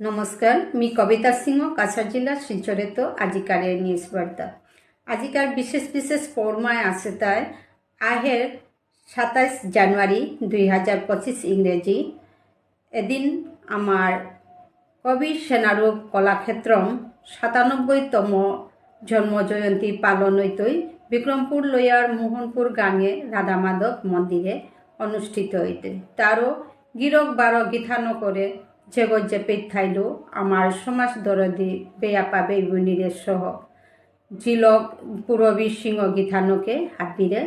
নমস্কাৰ মি কবিতা সিংহ কাছাৰ জিলাৰ শিলচৰেতো আজিকাৰে নিউজ বাৰ্তা আজিকার বিশেষ বিশেষ পরমায় আছে তাই আহের সাতাইশ জানুয়ারি দুই হাজার পঁচিশ ইংরেজি। এদিন আমার কবি সেনারূপ কলাক্ষেত্রম সাতানব্বইতম জন্মজয়ন্তী পালন হইতই বিক্রমপুর লয়ার মোহনপুর গাঙে রাধা মাধব মন্দিরে অনুষ্ঠিত হইতে। তারও গিরক বারো গীথানো করে জেগর জেপে থাইল, আমার সমাজ দরদি বেয়াপা বেগুনিরে সহ। জিলক পুরবী সিংহ গীথানোকে হাতিরে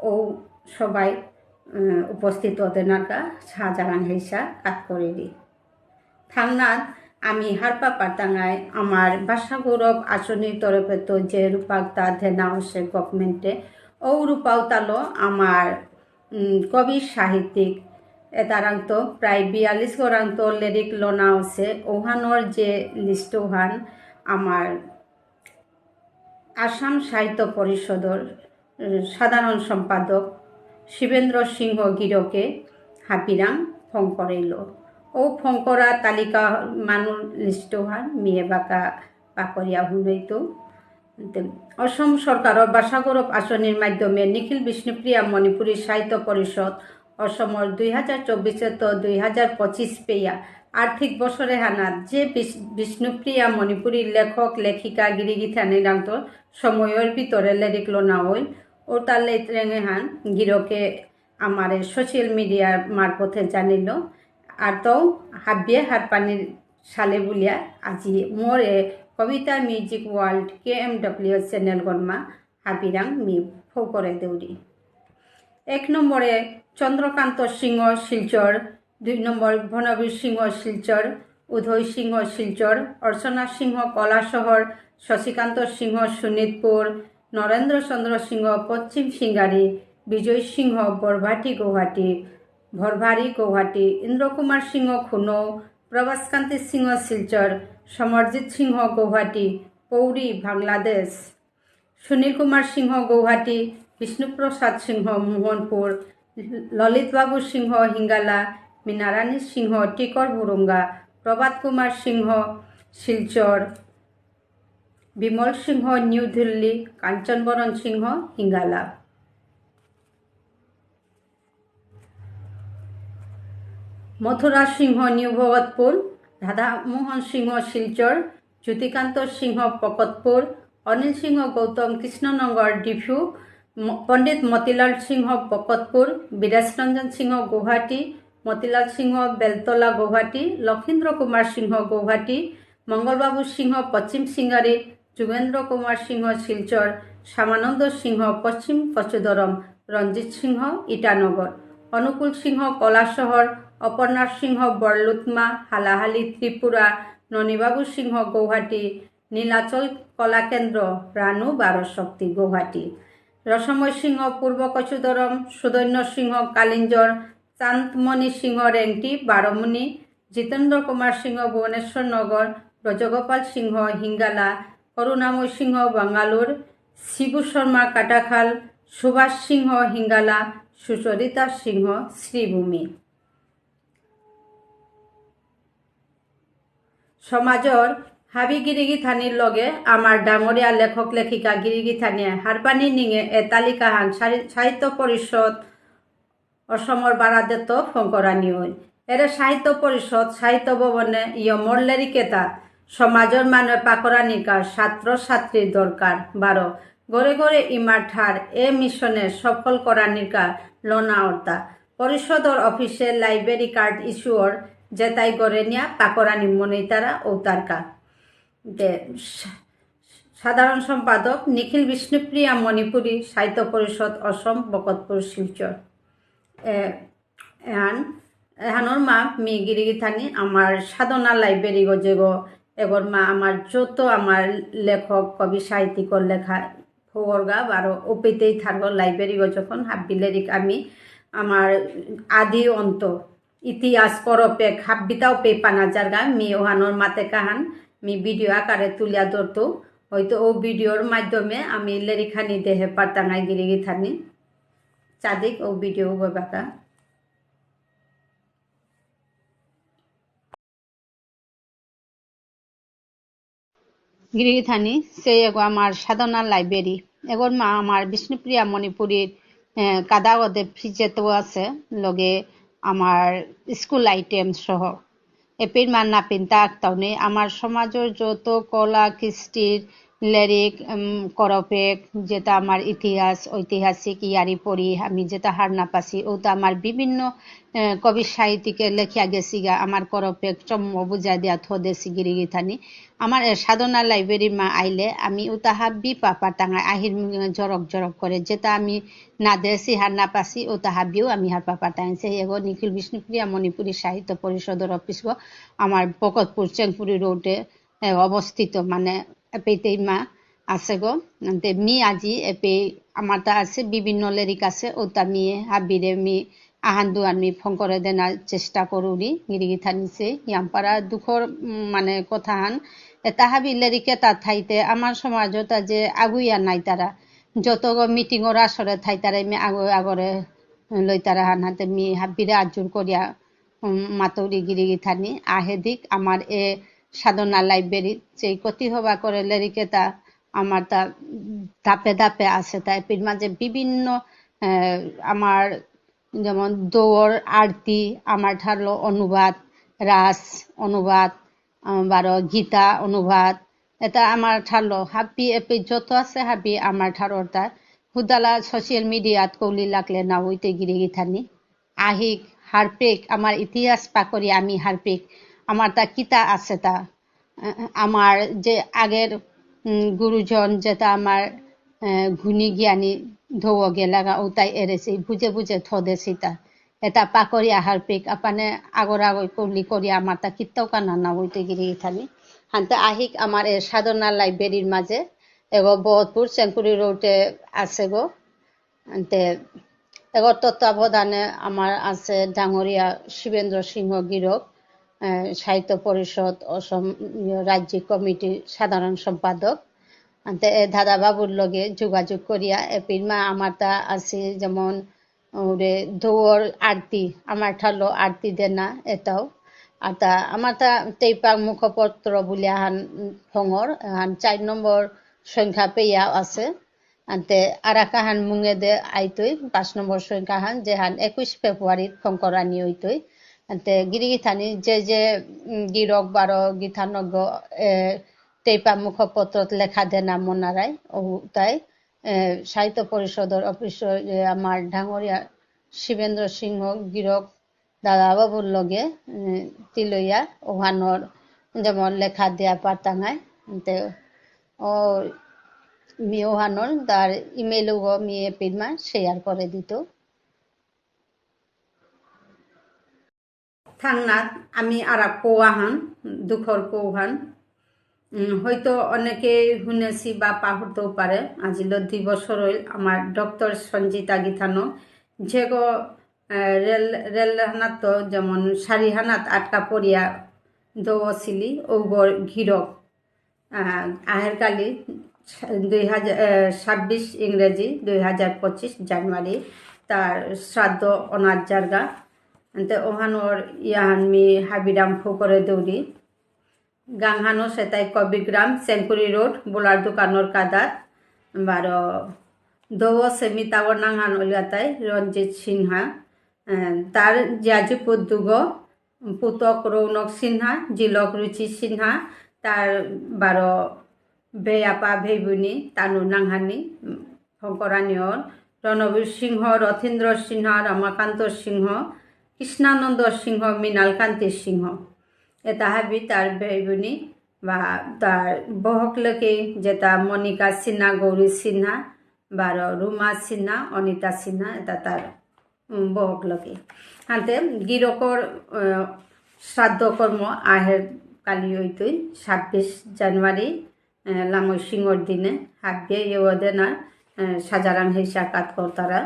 ও সবাই উপস্থিত ওদেনাকা শাহজাহান হেসা কাজ করে দি থাংনাথ আমি হারপা পাতাঙায় আমার ভাষা গৌরব আসনির তরফে তো যে রূপাক তা ধেনা হচ্ছে গভর্নমেন্টে ও রূপাও তালো আমার কবি সাহিত্যিক এতারান্ত প্রায় বিয়াল্লিশ গরান্ত লিরিক লোনা আছে। ওহানোর যে লিস্ট ওহান আমার আসাম সাহিত্য পরিষদর সাধারণ সম্পাদক শিবেন্দ্র সিংহ গিরকে হাবিরাং ফোন করাইল ও ফোন করা তালিকা মানুষ লিস্ট হান মেয়ে বাঁকা পাকরিয়া হুনইতো অসম সরকারের ভাষাগৌরব আসনির মাধ্যমে নিখিল বিষ্ণুপ্রিয়া মণিপুরী সাহিত্য পরিষদ অসমৰ দুই হাজার চব্বিশে তো দুই হাজার পঁচিশ পেয়া আর্থিক বছরে হানাত। যে বিষ- বিষ্ণুপ্রিয়া মণিপুরী লেখক, লেখিকা গিরিগিথা নিরান্ত সময়ের ভিতরে লেরিক লোনা হইল ও তার লেতরেঙে হান গিরকে আমার সোশ্যাল মিডিয়ার মারফতে জানিল। আর তো হাবিয়ে হাত পানির সালে বুলিয়া আজি মোর এ Kabita music world K M W channel গনমা হাবিরাং মি ফৌ করে দেউরি এক নম্বরে চন্দ্রকান্ত সিংহ শিলচর, দুই নম্বর ভনবীর সিংহ শিলচর, উদয় সিংহ শিলচর, অর্চনা সিংহ কলাশহর, শশীকান্ত সিংহ শোণিতপুর নরেন্দ্র চন্দ্র সিংহ পশ্চিম সিঙ্গারি, বিজয় সিংহ বরভাটি গৌহাটি, ভরভারি গৌহাটি, ইন্দ্রকুমার সিংহ খুনৌ, প্রভাসকান্তি সিংহ শিলচর, সমরজিৎ সিংহ গৌহাটি, পৌরি বাংলাদেশ, সুনীল কুমার সিংহ গৌহাটি, বিষ্ণুপ্রসাদ সিংহ মোহনপুর ললিতবাবু সিংহ, হিঙ্গালা, মীনারানী সিংহ, টিকর বুরুঙ্গা প্রভাত কুমার সিংহ, শিলচর, বিমল সিংহ, নিউ দিল্লি, কাঞ্চনবরণ সিংহ, হিঙ্গালা। মথুরা সিংহ, নিউ ভগতপুর, রাধামোহন সিংহ, শিলচর, জ্যোতিকান্ত সিংহ, পকতপুর, অনিল সিংহ, গৌতম কৃষ্ণনগর, ডিফু ম- পণ্ডিত মতিলাল সিংহ পকতপুর বিরাজ রঞ্জন সিংহ গৌহাটি, মতিলাল সিংহ বেলতলা গৌহাটি, লক্ষীন্দ্র কুমার সিংহ গৌহাটি, মঙ্গলবাবু সিংহ পশ্চিম সিঙ্গারি, যুগেন্দ্র কুমার সিংহ শিলচর, শ্যামানন্দ সিংহ পশ্চিম কচুদরম রঞ্জিত সিংহ ইটানগর, অনুকূল সিংহ কলাশহর অপর্ণা সিংহ বরলুতমা হালাহালি ত্রিপুরা, ননীবাবু সিংহ গৌহাটি, নীলাচল কলাকেন্দ্র, রানু বারশক্তি গৌহাটি। রসময় সিংহ পূর্ব কচুদরম, সুদৈন্য সিংহ, কালিঞ্জর, চাঁদমণি সিংহ, রেংটি, বারমুনি, জিতেন্দ্র কুমার সিংহ, ভুবনেশ্বর নগর, ব্রজগোপাল সিংহ, হিঙ্গালা, করুণাময় সিংহ, বাঙ্গালোর, শিবু শর্মা, কাটাখাল, সুভাষ সিংহ, হিঙ্গালা, সুচরিতা সিংহ, শ্রীভূমি। সমাজৰ হাবি গিৰিগি থানিৰ লগে আমাৰ ডাঙৰীয়া লেখক লেখিকা গিৰিগি থানিয়ে হাৰপানী নিঙে এ তালিকাহান সাহি- সাহিত্য পৰিষদ অসমৰ বারাদেত ফঙ্করানি হই এর সাহিত্য পরিষদ সাহিত্য ভবনে ইয়মর লেরিকেতা সমাজের মানে পাকরানিকা ছাত্র ছাত্রীর দরকার বারো গড়ে গড়ে ইমাঠার এ মিশনে সফল করানিকা লোনা অর্তা পরিষদর অফিসে লাইব্রেরি কার্ড ইস্যুর জেতাই গড়ে নিয়া পাকরানি মনিতারা ও তারকা সাধারণ সম্পাদক নিখিল বিষ্ণুপ্রিয়া মণিপুরী সাহিত্য পরিষদ অসম বকতপুর শিলচর। এহান, এহানোর মা মি গিরিগিথানি আমার সাধনা লাইব্রেরি গজেগো এগর মা আমার যত আমার লেখক, কবি, সাহিত্যিকর লেখা ফোরগা বারো ওপেতেই থাকব লাইব্রেরি গো যখন হাব্বিলেরিক আমি আমার আদি অন্ত। ইতিহাস পরপে হাব্বিতাও পে পানা জারগা মি ওহানোর মাতে কাহান মি ভিডিও আকারে তুলিয়া ধরতো। হয়তো ও ভিডিওর মাধ্যমে আমি লেরিখানি দেহে পারতাঙ্গাই গিরিগিথানি চাদিক ও ভিডিও বাঁকা গিরিথানি সে এগো আমার সাধনা লাইব্রেরি। এগোর মা আমার বিষ্ণুপ্রিয়া মণিপুরীর কাদাগদে ফ্রিজেতেও আছে। লগে আমার স্কুল আইটেম সহ এপির মান নাপিন তাক তাওনে আমার সমাজের যত কলা কৃষ্টির লেরিক করপেক যেটা আমার ইতিহাস ঐতিহাসিক, ইয়ারি পড়ি আমি যেটা হার না পাছি ওটা আমার বিভিন্ন কবি সাহিত্যিকে লেখিয়া গেছি গা আমার করপেক চম্ম বুঝা দিয়া থদেছি গিরি গিথানি। আমার সাধনা লাইব্রেরি মা আইলে, আমি ওটা হাবি পাপা টাঙায় আহির জরক জরক করে, যেটা আমি না দেছি, হার না পাছি, ওটা হাবিও আমি হার পাপা টাঙাইছে এগো নিখিল বিষ্ণুপ্রিয়া, মণিপুরী সাহিত্য পরিষদের অফিস আমার বকতপুর চেংপুরি রোডে অবস্থিত মানে এপেতেই মা আছে গো। তে মি আজি এপে আমার তা আছে, বিভিন্ন লেরিক আছে ওটা মিয়ে হাবিরে মি আহান্দু আমি ফোন করে দেনার চেষ্টা করুনি গিরিগি থানিছে ইয়ামপাড়া দুখর মানে কথা হান। এটা হাবি লেরিকে তার থাইতে আমার সমাজত যে আগুইয়া নাই তারা যত মিটিংর আসরে থাই তারা মি আগু আগরে লই তারা হান। হাতে মি হাবিরে আজুর করিয়া মাতৌরি গিরিগি থানি আহেদিক আমার এ সাধনা লাইব্রেরি সেই কতি হবা করে লেরিকে তা আমার তা ধাপে ধাপে আছে তাই এর মাঝে বিভিন্ন আমার যেমন দৌড়, আরতি, আমার ঠারলো অনুবাদ, রাস অনুবাদ বারো গীতা অনুবাদ, এটা আমার ঠারলো। হাবি এপি যত আছে হাবি আমার ঠারোটা হুদালা সোশ্যাল মিডিয়াত কৌলি লাগলে না হইতে গিরি গিথানি। আহিক, হারপেক, আমার ইতিহাস পাকরি আমি হারপেক। আমার তা কিতা আছে তা? আমার যে আগের গুরুজন যেটা আমার গুণী জ্ঞানী ধৌ গেলাগা ওটাই এরেছি বুঝে বুঝে থদেছি তা। এটা পাকরি আহার পেক, আপানে আগর আগর করলি করি আমার তা কিত্তাও কানা না ওইতে গিরি থানি হানতে আহিক আমার এ সাধনা লাইব্রেরির মাঝে এগো বহৎপুর চেংপুরি রোডে আছে গো। তে এগো তত্ত্বাবধানে আমার আছে ডাঙরিয়া শিবেন্দ্র সিংহ গিরক সাহিত্য পরিষদ অসম রাজ্যিক কমিটির সাধারণ সম্পাদক। দাদা বাবুর লগে যোগাযোগ করিয়া এপির মা আমার তা আছে যেমন, ওরে দৌড় আরতি, আমার ঠালো আরতি দেনা এটাও। আর তা, আমার তা টেইপাক মুখপত্র বলে হান ফঙর হান চার নম্বর সংখ্যা পেয়া আছে। আনতে, আরাকা হান মুঙে দে আইতই, পাঁচ নম্বর সংখ্যা হান যে হান একুশ ফেব্রুয়ারিত ফংকরানি হইতই। তে গিরিগিথানি যে যে গিরক বারো গীতানজ্ঞ টেপা মুখপত্রত লেখা দেনা মনারাই ও তাই সাহিত্য পরিষদের অফিস আমার ডাঙরিয়া শিবেন্দ্র সিংহ গিরক দাদা বাবুর লগে তিলইয়া ওহানোর যেমন লেখা দেয়া পারতাঙায় তে ও মি ওহানোর তার ইমেলও মি এপির শেয়ার করে দিত থাংনাথ আমি আর কৌহান দুঃখর কৌহান হয়তো অনেকে শুনেছি বা পাহরতেও পারে আজিল দুই বছর হইল আমার ডক্টর সঞ্জিতা গীথানো যেগো রেল রেলহানাত যেমন সারিহানাত আটকা পড়িয়া দৌছিলি ওগর ঘিরক আহের কালি দুই হাজার ছাব্বিশ ইংরেজি দুই হাজার পঁচিশ জানুয়ারি তার শ্রাদ্ধ অনাথ জায়গা তে ওহানোর ইয়াহান মি হাবিরাম ফুকরে দৌড়ি। গাংহানো সেতাই কবিগ্রাম সেঙ্কুরি রোড, বোলার দোকানোর কাদার বার দৌ সেমি তাগর নাংহান ওলিয়াতাই রঞ্জিত সিনহা। তার জিয়াজিপুর দুগ, পুতক রৌনক সিনহা, জিলক রুচি সিনহা। তার বারো বেয়াপা ভেইবুনি, তানু নাংহানি শংকরানীয়র রণবীর সিংহ, রথীন্দ্র সিংহ রমাকান্ত সিংহ। কৃষ্ণানন্দ সিংহ, মৃণালকান্তি সিংহ। এ তাহাবি তার ভাই বা তার বহকলকে যেটা মনিকা সিনহা, গৌরী সিনহা, বার রুমা সিনহা, অনিতা সিনহা, এটা তার বহকলকে হাতে গিরকর শ্রাদ্ধকর্ম আহের কালি হইতই ছাব্বিশ জানুয়ারি লামই সিংহর দিনে হাবিয়ে ইউদেনার সাজারাং হিসা কাত তারা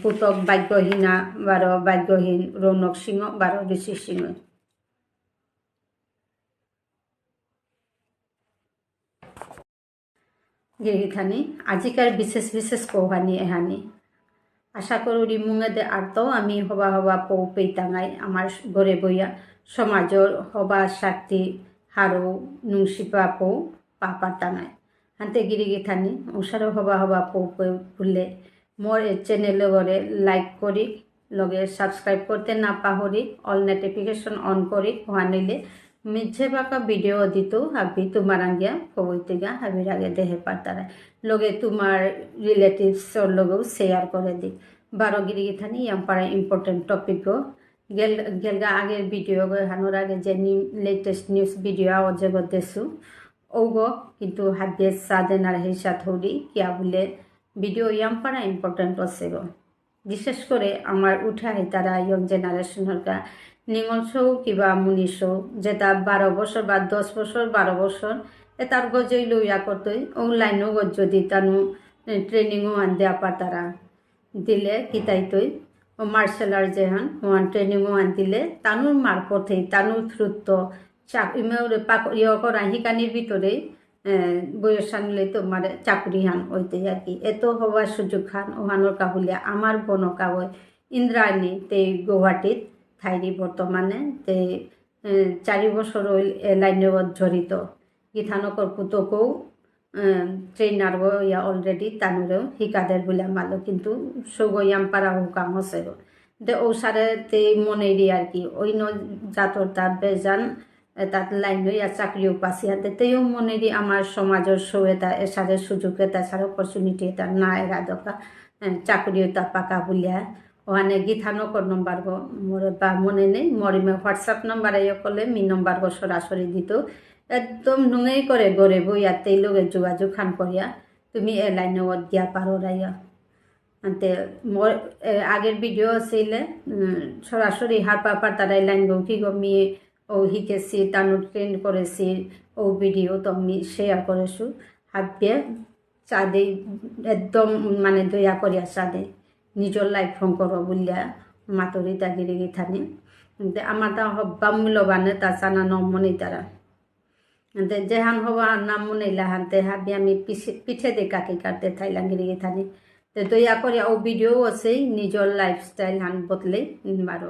পুতক বাক্যহীনা বারো বাক্যহীন রৌনক সিংহ বারো ঋষি সিংহ। গিরিথানি আজিকার বিশেষ বিশেষ কৌহানি এহানি। আশা করি মুঙেদে আর্তও আমি হবা হবা পৌ পেইতাঙাই আমার গড়ে বইয়া সমাজর হবা শাক্তি হারো নুংসিপা পৌ পাপাতা নাই হাতে গিরি গিথানি ওসারও হবা হবা পৌ ভুলে মোর চ্যানেলে গড়ে লাইক করি, লগে সাবস্ক্রাইব করতে না পাহরি অল নোটিফিকেশন অন করি হওয়া নিলে মিছে বাঁকা ভিডিও দিত, হাবি তোমার আঙ্গিয়া কবইতিগা হাবির আগে দেহে পারতারা লগে তোমার রিলেটিভসর লগেও শেয়ার করে দিই বারো গিরি গিথানি ইয়াম্পারা ইম্পর্টেন্ট টপিকও গেল গেলগা আগের ভিডিও হানোর আগে যে লেটেস্ট নিউজ ভিডিও আওয়াজ দেশু ওগো কিন্তু হাবিয়ে সাদেন আর হিসা থৌরি কিয়া বলে ভিডিও ইয়াম্পারা ইম্পর্টেন্ট আছেগৈ বিশেষ করে আমার উঠা তারা ইয়ং জেনারেশনের কা নিঙল শৌ কিবা মুনি শৌ যেটা বারো বছর বা দশ বছর, বারো বছর, এ তার গজই লইয়া করতই ও লাইনও গজ যদি তানু ট্রেনিংও আন দেওয়া পার তারা। দিলে কিতাইতই, ও মার্শাল আর্ট যেহান ওয়ান ট্রেনিংও আন দিলে তানুর মারফতে তানুর থ্রুত্ব, চাক ইমেউরে পাক ইয়ে করা হিকানির ভিতরে বয়স আনলে তোমার চাকরি হান ওইতে আর কি। এত হওয়ার সুযোগ খান ওহানোর কাহুলিয়া। আমার বন কাবই ইন্দ্রায়ণী তে গুয়াহাটিত ঠাইরি বর্তমানে। তে চারি বছর ওই লাইনত জড়িত গীতানকর পুতকও ট্রেনার ইয়া অলরেডি তানুরেও শিকাদের বলে মালো। কিন্তু সগইয়াম পারা হুকাম হসে দে সারে তে মনেরি আর কি। অন্য জাতর তার বেজান তাত লাইন ইয়া চাকরিও পাছি হাতে তেও মনেরি আমার সমাজের সৌ এটা এসারে সুযোগ এটা সারে অপরচুনিটি এটা না এরা দকা। চাকরিও তা পাকা বলিয়া। ওখানে গীতানকর নম্বর গো মোর বা মনে নেই মরিমে হোয়াটসঅ্যাপ নম্বর ইয়ে করলে মি নম্বর সরাসরি দিত। একদম নুঙেই করে গড়ে বইয়া তেই লোকে যোগাযোগ খান করিয়া তুমি এ লাইনে দিয়া পারো রাইয়া আনতে মোর আগের ভিডিও আছিলে সরাসরি হার পাপার তারা লাইন গো কি গো মি ও শিকেছি তানু ট্রেন করেছি ও ভিডিও তো আমি শেয়ার করেছ। হাবিয়ে চাঁদে একদম মানে দয়া করিয়া চাঁদে নিজর লাইফ ফোন করো বলিয়া মাতরি তাগিরি গিথানি আমার তা হব্বা মূল্যবানে, তা চানা নমনি তারা। যেহান হবা নাম মনে হানতে হাবি আমি পিঠে দে কাকি কাটতে থাইলাম গিরি গিথানি তো দয়া করে ও ভিডিও আছে নিজর লাইফস্টাইল হান বদলে আর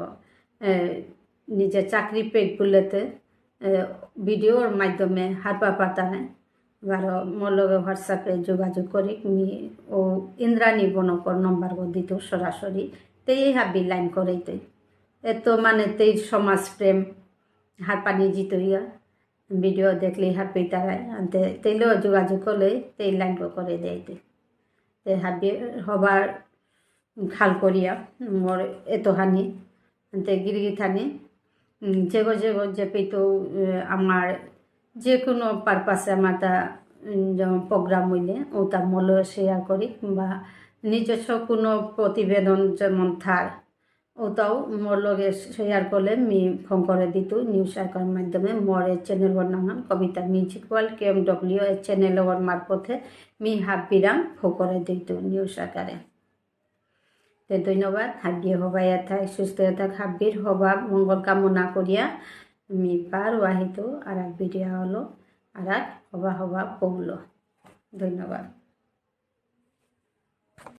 নিজে চাকরি পেট বলেতে ভিডিওর মাধ্যমে হারপা পাতানে। এবার মোর লগে হোয়াটসঅ্যাপে যোগাযোগ করি ও ইন্দ্রাণী বনকর নম্বর দিত সরাসরি, তেই হাবি লাইন করেইতে। এত মানে তেই সমাজপ্রেম হার পানি জিত ইয়া ভিডিও দেখলে হার পেয়ে তারাই আনতে তেলেও যোগাযোগ করলে তেই লাইন করে দেয়তে হাবি হবার খাল করিয়া মোর এত হানি আনতে গিরগি থানি যেগো যেগো, যে পেতো আমার যে কোনো পারপাসে আমার তা যেমন প্রোগ্রাম হইলে, ও তার মূল্য শেয়ার করি, বা নিজস্ব কোনো প্রতিবেদন যেমন থার ওটাও মোর লগে শেয়ার করলে মি ফোন করে দিত নিউজ আইকর মাধ্যমে। মোর এই চ্যানেল ওর নাম, Kabita music world K M W এই চ্যানেল ওর মারফতে মি হাবিরাম ফো করে দিত নিউজ আকারে ধন্যবাদ। হাবিয়ে হবাই থাক সুস্থ থাক হাবির হবা, মঙ্গল কামনা করিয়া আমি বার ওয়াহিত আর এক ভিডিও হলো আর এক হবা হবা পৌল ধন্যবাদ।